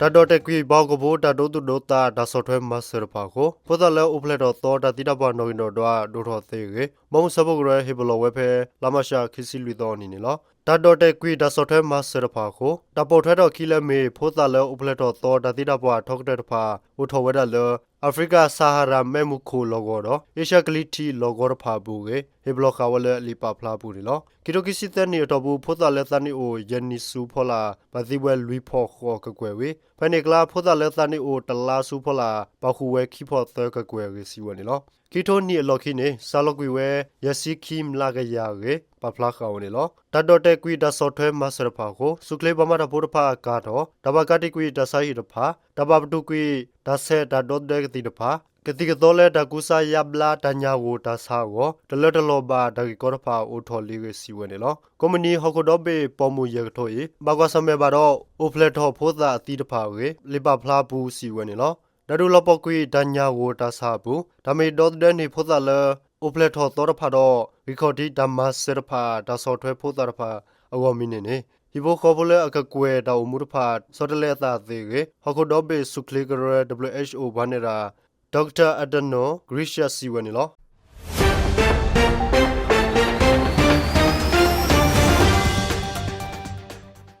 တာတော်တက်ကွေဘောက်ကဘိုတာတိုးတူဒိုတာဒါဆော့ထွဲမဆရပါကိုပိုတလဲဥပလက်တော်တော်တာတိတပွားနိုင်းတော်တော့ဒိုထော်သေးကေမုံစဘုတ်ရဲဟေဘလဝဲဖဲလာမရှာခီစီလူတော်နီနီလော တာတော်တက်ကွေဒါဆော့ထွဲမဆရပါကိုတပေါ်ထွဲတော်ခီလဲမေဖိုတလဲဥပလက်တော်တော်တာတိတပွားထောက်တဲ့တဖာဝထော်ဝဲတယ်လောအာဖရိကဆာဟာရာမဲမှုခိုလောကောတော့အေရှာကလီတီလောကောဖာဘူးကေဟေဘလခါဝလဲလီပါဖလာဘူးဒီလောကီတိုကီစီတန်နီတော့ဘူးဖိုတလဲတန်နီအိုယန်နီဆူဖောလာဘာဒီဝဲလူဖောခေါ်ကကွယ်ဝေဖနေကလာဖိုတလဲတန်နီအိုတလာဆူဖောလာဘခုဝဲခိဖောသကကွယ်ဝေစီဝနီလောကီတိုနီလော်ခိနေဆာလောကွေဝဲယစီခိမလာကရရေ ပဖလာခါဝနီလောတတ်တော့တဲ့ကွီဒါဆော့ထွဲမဆရဖာကိုစုကလေဘမတာဘိုတဖာကတော့တဘကတိကွီဒါဆိုင်ရဖာတဘပတုကွီဒါဆေဒါဒတ်တဲ့ကတိတဖာကတိကတော့လေတကူစာယဘလာတညာဝတာဆာကိုတလတလောဘာဒကီကောဖာအိုထော်လီဝစီဝနေလောကွန်မနီဟော်ကိုတော့ဘေပေါ်မူရထိုဤဘာကွာစမဲဘာတော့အိုဖလက်ထော်ဖိုးသာအတိတဖာဝေလိပဖလာဘူးစီဝနေလောဒရူလပကွီတညာဝတာဆာဘူးဒါမေဒေါ်ဒန်နီဖိုးသာလေအိုဖလက်ထော်တော့ဖာတော့ ရီကော်ဒီဒမ္မစရဖာဒါဆော့ထွဲဖိုးသာဖာအဝမီနေနေဒီဘခေါ်ပလဲအကကွယ်တောင်မူတဖာစောတလဲသာသေးကေဟခုဒေါ်ဘေဆုခလီဂရ WHO ဘာနေရာဒေါက်တာအဒနိုဂရစ်ရှာစီဝနီလော